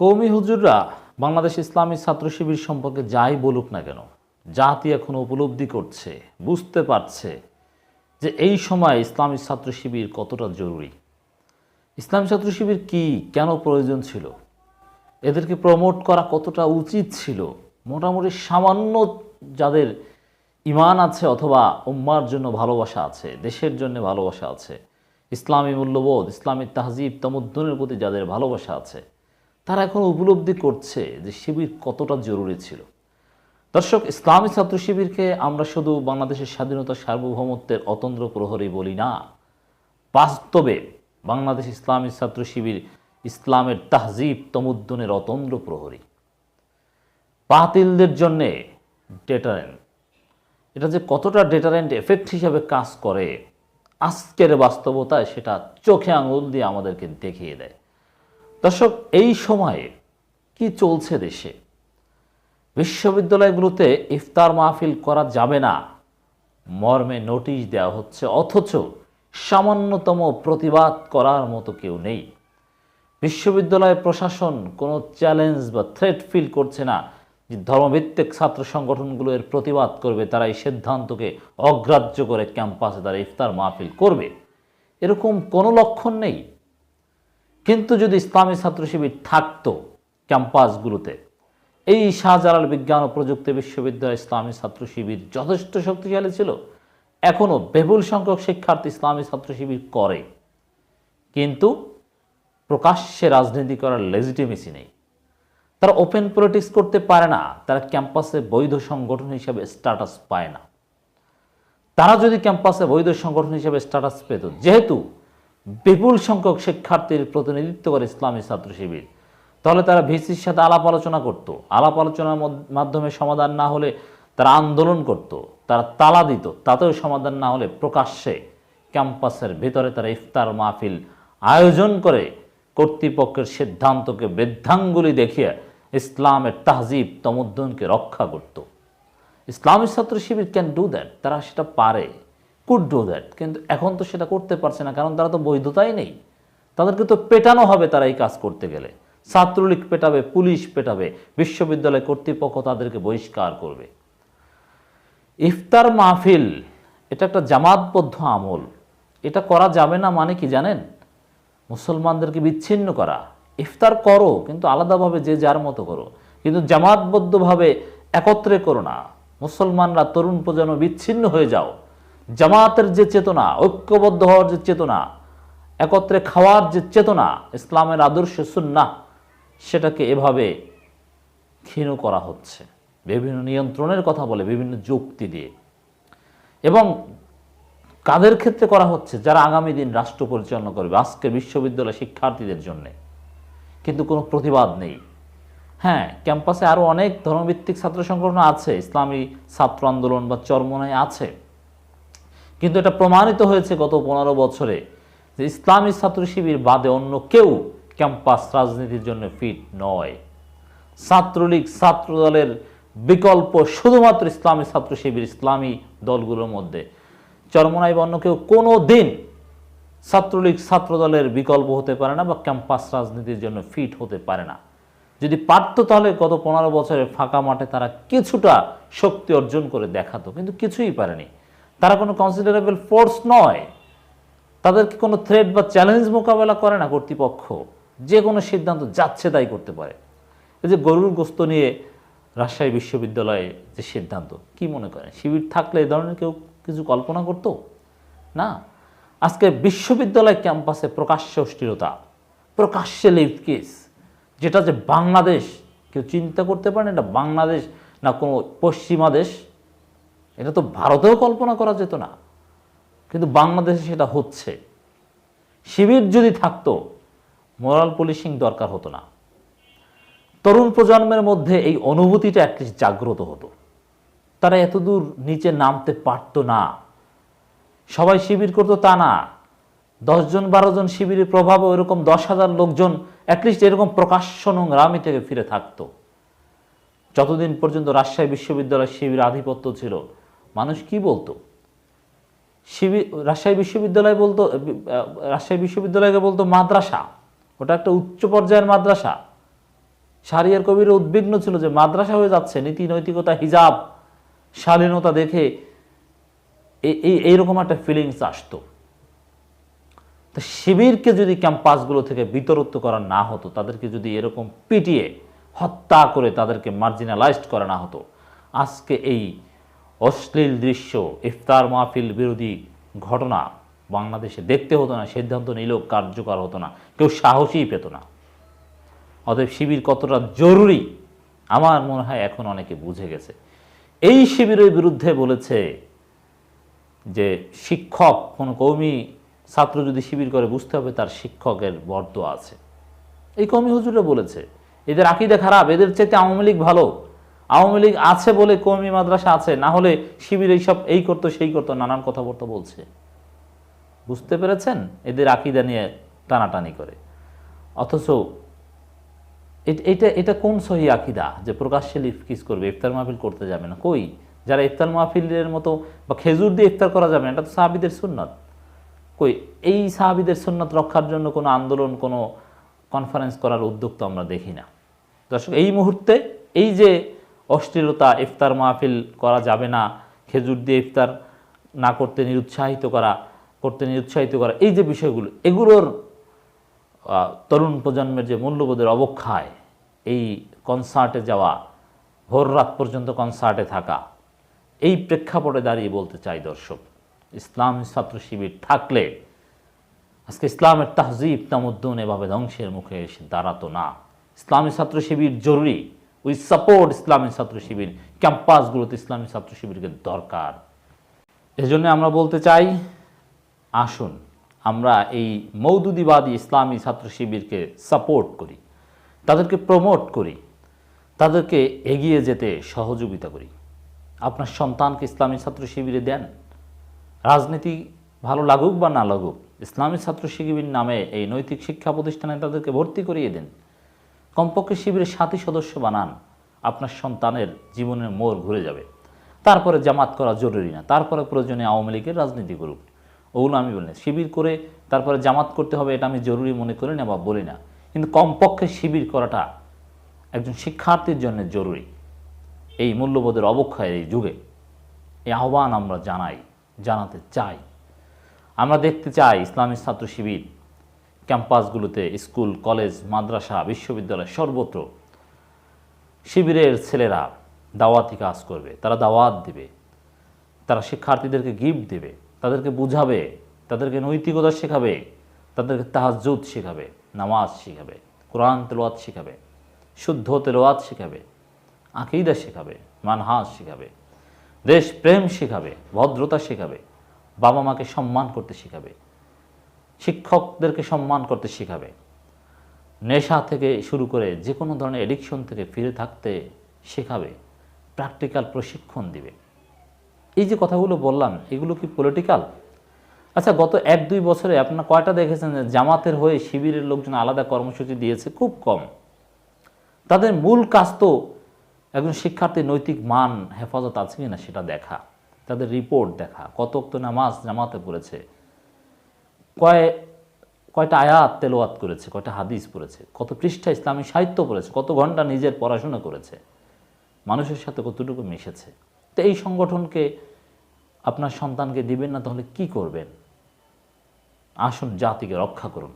কৌমি হুজুররা বাংলাদেশ ইসলামী ছাত্র শিবির সম্পর্কে যাই বলুক না কেন, জাতি এখন উপলব্ধি করছে, বুঝতে পারছে যে এই সময় ইসলামী ছাত্র শিবির কতটা জরুরি। ইসলামী ছাত্র শিবির কি, কেন প্রয়োজন ছিল, এদেরকে প্রমোট করা কতটা উচিত ছিল, মোটামুটি সামান্য যাদের ইমান আছে অথবা উম্মার জন্য ভালোবাসা আছে, দেশের জন্য ভালোবাসা আছে, ইসলামী মূল্যবোধ, ইসলামী তাহজিব, তমদ্দনের প্রতি যাদের ভালোবাসা আছে তারা এখন উপলব্ধি করছে যে শিবির কতটা জরুরি ছিল। দর্শক, ইসলামী ছাত্র শিবিরকে আমরা শুধু বাংলাদেশের স্বাধীনতা সার্বভৌমত্বের অতন্ত্র প্রহরী বলি না। বাস্তবে বাংলাদেশ ইসলামী ছাত্র শিবির ইসলামের তাহজিব তমুদ্দনের অতন্দ্র প্রহরী। বাতিলদের জন্যে ডেটারেন্ট এটা যে কতটা ডেটারেন্ট এফেক্ট হিসাবে কাজ করে, আজকের বাস্তবতায় সেটা চোখে আঙুল দিয়ে আমাদেরকে দেখিয়ে দেয়। দর্শক, এই সময়ে কি চলছে দেশে? বিশ্ববিদ্যালয়গুলোতে ইফতার মাহফিল করা যাবে না। মর্মে নোটিশ দেওয়া হচ্ছে, অথচ সামান্যতম প্রতিবাদ করার মতো কেউ নেই। বিশ্ববিদ্যালয় প্রশাসন কোনো চ্যালেঞ্জ বা থ্রেট ফিল করছে না যে ধর্মভিত্তিক ছাত্র সংগঠনগুলো এর প্রতিবাদ করবে। তারা এই সিদ্ধান্তকে অগ্রাহ্য করে ক্যাম্পাসে তারা ইফতার মাহফিল করবে। এরকম কোনো লক্ষণ নেই। কিন্তু যদি ইসলামী ছাত্র শিবির থাকতো ক্যাম্পাসগুলোতে, এই শাহজালাল বিজ্ঞান ও প্রযুক্তি বিশ্ববিদ্যালয় ইসলামী ছাত্র শিবির যথেষ্ট শক্তিশালী ছিল। এখনও বিপুল সংখ্যক শিক্ষার্থী ইসলামী ছাত্র শিবির করে। কিন্তু প্রকাশ্যে রাজনীতি করার লেজিটিমেসি নেই। তারা ওপেন পলিটিক্স করতে পারে না, তারা ক্যাম্পাসে বৈধ সংগঠন হিসাবে স্ট্যাটাস পায় না। তারা যদি ক্যাম্পাসে বৈধ সংগঠন হিসেবে স্ট্যাটাস পেত, যেহেতু বিপুল সংখ্যক শিক্ষার্থীর প্রতিনিধিত্ব করে ইসলামী ছাত্র শিবির তাহলে তারা ভিসির সাথে আলাপ আলোচনা করত। আলাপ আলোচনার মাধ্যমে সমাধান না হলে তারা আন্দোলন করত। তারা তালা দিত। তাতেও সমাধান না হলে প্রকাশ্যে ক্যাম্পাসের ভিতরে তারা ইফতার মাহফিল আয়োজন করে কর্তৃপক্ষের সিদ্ধান্তকে বৃদ্ধাঙ্গুলি দেখিয়ে ইসলামের তাহজিব, তমুদ্দনকে রক্ষা করত। ইসলামী ছাত্র শিবির ক্যান ডু দ্যাট তারা সেটা পারে। কুড ডু দ্যাট কিন্তু এখন তো সেটা করতে পারছে না, কারণ তারা তো বৈধতাই নেই। তাদেরকে তো পেটানো হবে তারা এই কাজ করতে গেলে। ছাত্রলীগ পেটাবে, পুলিশ পেটাবে, বিশ্ববিদ্যালয় কর্তৃপক্ষ তাদেরকে বহিষ্কার করবে। ইফতার মাহফিল, এটা একটা জামাতবদ্ধ আমল। এটা করা যাবে না মানে কি জানেন? মুসলমানদেরকে বিচ্ছিন্ন করা। ইফতার করো, কিন্তু আলাদাভাবে যে যার মতো করো। কিন্তু জামাতবদ্ধভাবে একত্রে করো না। মুসলমানরা, তরুণ প্রজন্ম বিচ্ছিন্ন হয়ে যাও। জামাতের যে চেতনা ঐক্যবদ্ধ হওয়ার যে চেতনা, একত্রে খাওয়ার যে চেতনা, ইসলামের আদর্শ সুন্না সেটাকে এভাবে ক্ষীণ করা হচ্ছে। বিভিন্ন নিয়ন্ত্রণের কথা বলে, বিভিন্ন যুক্তি দিয়ে। এবং কাদের ক্ষেত্রে করা হচ্ছে? যারা আগামী দিন রাষ্ট্র পরিচালনা করবে, আজকে বিশ্ববিদ্যালয় শিক্ষার্থীদের জন্য। কিন্তু কোনো প্রতিবাদ নেই। হ্যাঁ ক্যাম্পাসে আরও অনেক ধর্মভিত্তিক ছাত্র সংগঠন আছে, ইসলামী ছাত্র আন্দোলন বা চরমনায় আছে। কিন্তু এটা প্রমাণিত হয়েছে গত পনেরো বছরে যে ইসলামী ছাত্র শিবির বাদে অন্য কেউ ক্যাম্পাস রাজনীতির জন্য ফিট নয়। ছাত্রলীগ, ছাত্রদলের বিকল্প শুধুমাত্র ইসলামী ছাত্র শিবির, ইসলামী দলগুলোর মধ্যে। চরমনাই বা অন্য কেউ কোনো দিন ছাত্রলীগ, ছাত্রদলের বিকল্প হতে পারে না বা ক্যাম্পাস রাজনীতির জন্য ফিট হতে পারে না। যদি পারত তাহলে গত পনেরো বছরের ফাঁকা মাঠে তারা কিছুটা শক্তি অর্জন করে দেখাতো, কিন্তু কিছুই পারেনি। তারা কোনো কনসিডারেবল ফোর্স নয়। তাদেরকে কোনো থ্রেট বা চ্যালেঞ্জ মোকাবেলা করে না কর্তৃপক্ষ? যে কোনো সিদ্ধান্ত যাচ্ছে তাই করতে পারে। এই যে গরুর গোস্ত নিয়ে রাজশাহী বিশ্ববিদ্যালয়ে যে সিদ্ধান্ত, কি মনে করেন? শিবির থাকলে এ ধরনের কেউ কিছু কল্পনা করতো? না। আজকে বিশ্ববিদ্যালয় ক্যাম্পাসে প্রকাশ্য অস্থিরতা, প্রকাশ্যে লিভ কেস যেটা যে বাংলাদেশ, কেউ চিন্তা করতে পারে না এটা বাংলাদেশ না কোনো পশ্চিমা দেশ? এটা তো ভারতেও কল্পনা করা যেত না। কিন্তু বাংলাদেশে সেটা হচ্ছে। শিবির যদি থাকতো, মোরাল পুলিশিং দরকার হতো না। তরুণ প্রজন্মের মধ্যে এই অনুভূতিটা অ্যাটলিস্ট জাগ্রত হতো। তারা এতদূর নিচে নামতে পারতো না। সবাই শিবির করতো তা না। দশজন বারো জন শিবিরের প্রভাবে ওইরকম দশ হাজার লোকজন অ্যাটলিস্ট এরকম প্রকাশ্য নোংরামি থেকে ফিরে থাকতো। যতদিন পর্যন্ত রাজশাহী বিশ্ববিদ্যালয় শিবির আধিপত্য ছিল মানুষ কি বলতো? রাজশাহী বিশ্ববিদ্যালয় বলতো রাজশাহী বিশ্ববিদ্যালয়কে বলতো মাদ্রাসা। ওটা একটা উচ্চ পর্যায়ের মাদ্রাসা। সারিয়ার কবির উদ্বিগ্ন ছিল যে মাদ্রাসা হয়ে যাচ্ছে, নীতি, নৈতিকতা, হিজাব, শালীনতা দেখে এই, এইরকম একটা ফিলিংস আসতো। তো শিবিরকে যদি ক্যাম্পাসগুলো থেকে বিতরত্ব করা না হতো, তাদেরকে যদি এরকম পিটিয়ে হত্যা করে তাদেরকে মার্জিনালাইজড করা না হতো, আজকে এই অশ্লীল দৃশ্য, ইফতার মাহফিল বিরোধী ঘটনা বাংলাদেশে দেখতে হতো না, সিদ্ধান্ত নিলেও কার্যকর হতো না, কেউ সাহসই পেত না। অতএব শিবির কতটা জরুরি, আমার মনে হয় এখন অনেকে বুঝে গেছে। এই শিবিরের বিরুদ্ধে বলেছে যে শিক্ষক, কোনো কৌমি ছাত্র যদি শিবির করে, বুঝতে হবে তার শিক্ষকের বর্দ আছে। এই কৌমি হুজুরে বলেছে, এদের আকিদা খারাপ, এদের চাইতে আওয়ামী লীগ ভালো। আওয়ামী লীগ আছে বলে কৌমি মাদ্রাসা আছে, না হলে শিবির এইসব এই করতো, সেই করতো, নানান কথাবার্তা বলছে। বুঝতে পেরেছেন? এদের আকিদা নিয়ে টানাটানি করে। অথচ এট- এটা কোন সহি আকিদা যে প্রকাশ্যে লিফকিস করবে, ইফতার মাহফিল করতে যাবে না? কই? যারা ইফতার মাহফিলের মতো বা খেজুর দিয়ে ইফতার করা যাবে না, এটা তো সাহাবিদের সুন্নত। কই? এই সাহাবিদের সুন্নত রক্ষার জন্য কোনো আন্দোলন, কোনো কনফারেন্স করার উদ্যোগ তো আমরা দেখি না। দর্শক, এই মুহূর্তে এই যে অশ্লীলতা ইফতার মাহফিল করা যাবে না। খেজুর দিয়ে ইফতার না করতে নিরুৎসাহিত করা, করতে নিরুৎসাহিত করা। এই যে বিষয়গুলো, এগুলোর তরুণ প্রজন্মের যে মূল্যবোধের অবক্ষয়, এই কনসার্টে যাওয়া, ভোর রাত পর্যন্ত কনসার্টে থাকা, এই প্রেক্ষাপটে দাঁড়িয়ে বলতে চাই দর্শক, ইসলাম ছাত্র শিবির থাকলে, আজকে ইসলামের তাহজিব তামুদ্দুন এভাবে ধ্বংসের মুখে এসে দাঁড়াতো না। ইসলামী ছাত্র শিবির জরুরি। উই সাপোর্ট ইসলামী ছাত্র শিবির ক্যাম্পাসগুলোতে ইসলামী ছাত্র শিবিরকে দরকার। এজন্য আমরা বলতে চাই, আসুন আমরা এই মৌদুদিবাদী ইসলামী ছাত্র শিবিরকে সাপোর্ট করি, তাদেরকে প্রমোট করি, তাদেরকে এগিয়ে যেতে সহযোগিতা করি। আপনার সন্তানকে ইসলামী ছাত্র শিবিরে দেন। রাজনীতি ভালো লাগুক বা না লাগুক, ইসলামী ছাত্র শিবির নামে এই নৈতিক শিক্ষা প্রতিষ্ঠানে তাদেরকে ভর্তি করিয়ে দিন। কমপক্ষে শিবিরের সাথী সদস্য বানান। আপনার সন্তানের জীবনের মোড় ঘুরে যাবে। তারপরে জামাত করা জরুরি না। তারপরে প্রয়োজনে আওয়ামী লীগের রাজনীতি করুক। ওগুলো আমি বলি। শিবির করে তারপরে জামাত করতে হবে এটা আমি জরুরি মনে করি না বা বলি না। কিন্তু কমপক্ষে শিবির করাটা একজন শিক্ষার্থীর জন্য জরুরি। এই মূল্যবোধের অবক্ষয়ের এই যুগে। এই আহ্বান আমরা জানাই, জানাতে চাই। আমরা দেখতে চাই ইসলামী ছাত্র শিবির ক্যাম্পাসগুলোতে স্কুল, কলেজ, মাদ্রাসা, বিশ্ববিদ্যালয় সর্বত্র শিবিরের ছেলেরা দাওয়াতি কাজ করবে। তারা দাওয়াত দিবে। তারা শিক্ষার্থীদেরকে গিফট দেবে। তাদেরকে বুঝাবে। তাদেরকে নৈতিকতা শেখাবে। তাদেরকে তাহাজুদ শেখাবে। নামাজ শেখাবে। কোরআন তেলোয়াত শেখাবে। শুদ্ধ তেলোয়াত শেখাবে। আকিদা শেখাবে। মানহাজ শেখাবে। দেশ প্রেম শেখাবে। ভদ্রতা শেখাবে। বাবা মাকে সম্মান করতে শেখাবে। শিক্ষকদেরকে সম্মান করতে শেখাবে। নেশা থেকে শুরু করে যে কোনো ধরনের এডিকশন থেকে ফিরে থাকতে শেখাবে প্র্যাকটিক্যাল প্রশিক্ষণ দিবে। এই যে কথাগুলো বললাম, এগুলো কি পলিটিক্যাল আচ্ছা গত এক দুই বছরে আপনার কয়টা দেখেছেন যে জামাতের হয়ে শিবিরের লোকজন আলাদা কর্মসূচি দিয়েছে, খুব কম। তাদের মূল কাজ তো একজন শিক্ষার্থীর নৈতিক মান, হেফাজত আছে কিনা সেটা দেখা, তাদের রিপোর্ট দেখা কত অক্ত নামাজ জামাতে পড়েছে। কয়, কয়টা আয়াত তেলোয়াত করেছে, কয়টা হাদিস পড়েছে, কত পৃষ্ঠা ইসলামী সাহিত্য পড়েছে, কত ঘণ্টা নিজের পড়াশোনা করেছে, মানুষের সাথে কতটুকু মিশেছে। তো এই সংগঠনকে আপনার সন্তানকে দিবেন না, তাহলে কি করবেন? আসুন জাতিকে রক্ষা করুন।